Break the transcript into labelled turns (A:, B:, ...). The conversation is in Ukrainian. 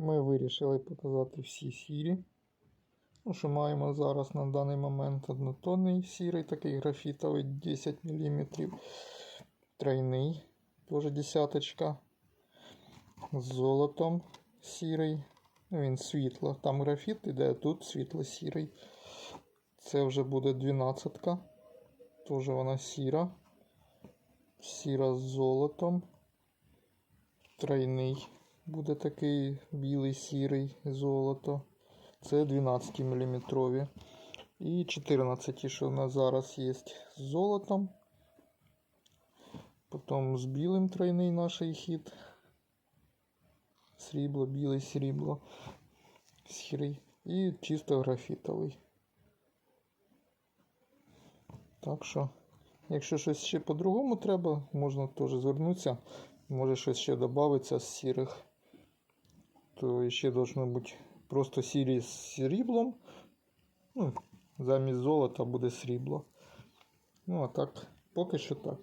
A: Ми вирішили показати всі сірі. Ну, що маємо зараз на даний момент однотонний сірий, такий графітовий 10 мм. Тройний, теж десяточка. З золотом сірий. Ну, він світло. Там графіт іде, а тут світло-сірий. Це вже буде 12. Теж вона сіра. Сіра з золотом. Тройний. Буде такий білий, сірий, золото. Це 12 мм. І 14, що у нас зараз є з золотом. Потім з білим тройний наш хід. Срібло, біле срібло. Сірий. І чисто графітовий. Так що, якщо щось ще по-другому треба, можна теж звернутися. Може щось ще додається з сірих. То ще должно бути просто сірі з сріблом. Ну, замість золота буде срібло. Ну, а так, поки що так.